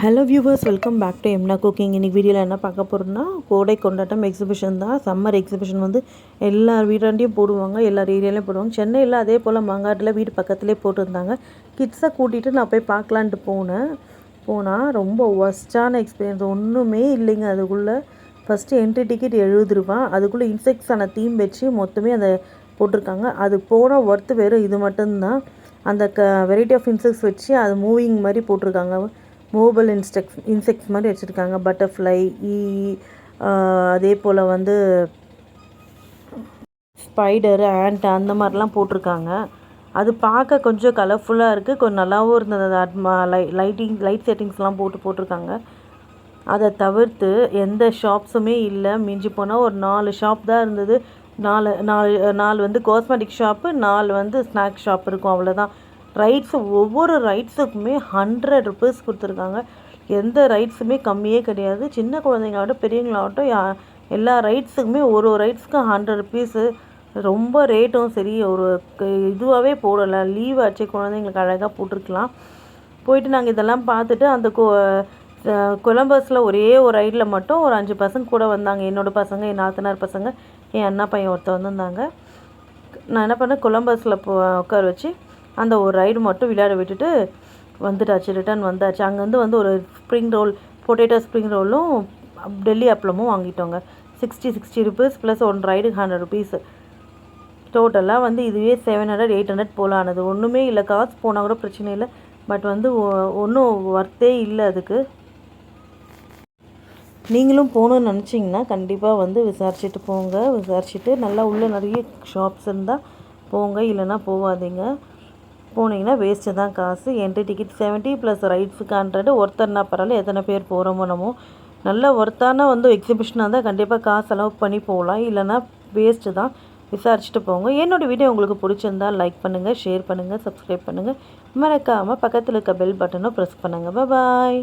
Hello viewers welcome back to எம்னா cooking இன்னைக்கு வீடியோவில் என்ன பார்க்க போகிறோம்னா கோடை கொண்டாட்டம் எக்ஸிபிஷன் தான். சம்மர் எக்ஸிபிஷன் வந்து எல்லா வீடாண்டியும் போடுவாங்க எல்லா ஏரியாலையும் போடுவாங்க. சென்னையில் அதே போல் மங்காட்டில் வீடு பக்கத்துலேயே போட்டிருந்தாங்க. கிட்ஸை கூட்டிகிட்டு நான் போய் பார்க்கலான்ட்டு போனேன். போனால் ரொம்ப ஒஸ்டான எக்ஸ்பீரியன்ஸ் ஒன்றுமே இல்லைங்க அதுக்குள்ளே. ஃபஸ்ட்டு என்ட்ரி டிக்கெட் எழுபது ரூபா. அதுக்குள்ளே இன்செக்ட்ஸான தீம் வச்சு மொத்தமே அதை போட்டிருக்காங்க. அது போனால் ஒர்த்து வெறும் இது மட்டும்தான். அந்த க வெரைட்டி ஆஃப் இன்செக்ட்ஸ் வச்சு அது மூவிங் மாதிரி போட்டிருக்காங்க. மூவபிள் இன்ஸ்டெக் இன்செக்ட்ஸ் மாதிரி வச்சுருக்காங்க. பட்டர்ஃப்ளை ஈ அதே போல் வந்து ஸ்பைடர் ஆண்ட் அந்த மாதிரிலாம் போட்டிருக்காங்க. அது பார்க்க கொஞ்சம் கலர்ஃபுல்லாக இருக்குது கொஞ்சம் நல்லாவும் இருந்தது. அது அட்மா லை லைட்டிங் லைட் செட்டிங்ஸ்லாம் போட்டு போட்டிருக்காங்க. அதை தவிர்த்து எந்த ஷாப்ஸுமே இல்லை. மிஞ்சி போனால் ஒரு நாலு ஷாப் தான் இருந்தது. நாலு நாலு நாலு வந்து காஸ்மெட்டிக் ஷாப்பு நாலு வந்து ஸ்நாக்ஸ் ஷாப் இருக்கும். அவ்வளோதான் ரைட்ஸு ஒவ்வொரு ரைட்ஸுக்குமே ஹண்ட்ரட் ருபீஸ் கொடுத்துருக்காங்க. எந்த ரைட்ஸுமே கம்மியே கிடையாது. சின்ன குழந்தைங்களாகட்டும் பெரியவங்களாகட்டும் யா எல்லா ரைட்ஸுக்குமே ஒரு ஒரு ரைட்ஸுக்கும் ஹண்ட்ரட் ருபீஸு ரொம்ப ரேட்டும் சரி ஒரு இதுவாகவே போடலை. லீவ் ஆச்சு குழந்தைங்களுக்கு அழகாக போட்டிருக்கலாம். போயிட்டு நாங்கள் இதெல்லாம் பார்த்துட்டு அந்த கொ கொலம்பஸில் ஒரே ஒரு ரைடில் மட்டும் ஒரு அஞ்சு பசங்க கூட வந்தாங்க. என்னோடய பசங்க என் நாத்தனார் பசங்க என் அண்ணா பையன் ஒருத்தர் வந்திருந்தாங்க. நான் என்ன பண்ணேன் கொலம்பஸில் போ உட்கார வச்சு அந்த ஒரு ரைடு மட்டும் விளையாட விட்டுட்டு வந்துட்டாச்சு. ரிட்டர்ன் வந்தாச்சு. அங்கேருந்து வந்து ஒரு ஸ்ப்ரிங் ரோல் பொட்டேட்டோ ஸ்ப்ரிங் ரோலும் டெல்லி அப்பளமும் வாங்கிட்டோங்க. Sixty sixty rupees plus one ride hundred rupees டோட்டலாக வந்து இதுவே செவன் ஹண்ட்ரட் எயிட் ஹண்ட்ரட் போலானது. ஒன்றுமே இல்லை. காசு போனால் கூட பிரச்சனை இல்லை. பட் வந்து ஒன்றும் ஒர்த்தே இல்லை அதுக்கு. நீங்களும் போகணுன்னு நினச்சிங்கன்னா கண்டிப்பாக வந்து விசாரிச்சுட்டு போங்க. விசாரிச்சுட்டு நல்லா உள்ளே நிறைய ஷாப்ஸ் இருந்தால் போங்க. இல்லைன்னா போகாதீங்க. போனீங்கன்னா வேஸ்ட்டு தான் காசு. என்ட்ரி டிக்கெட் செவன்ட்டி ப்ளஸ் ரைட்ஸுக்கு ஹண்ட்ரடு ஒருத்தர்னா பரவாயில்ல எத்தனை பேர் போகிறோமோ நம்ம நல்ல ஒருத்தான வந்து எக்ஸிபிஷனாக இருந்தால் கண்டிப்பாக காசு செலவு பண்ணி போகலாம். இல்லைனா வேஸ்ட்டு தான். விசாரிச்சுட்டு போங்க. என்னோடய வீடியோ உங்களுக்கு பிடிச்சிருந்தா லைக் பண்ணுங்கள் ஷேர் பண்ணுங்கள் சப்ஸ்கிரைப் பண்ணுங்கள் மறக்காமல் பக்கத்தில் இருக்க பெல் பட்டனை ப்ரெஸ் பண்ணுங்கள் பாய்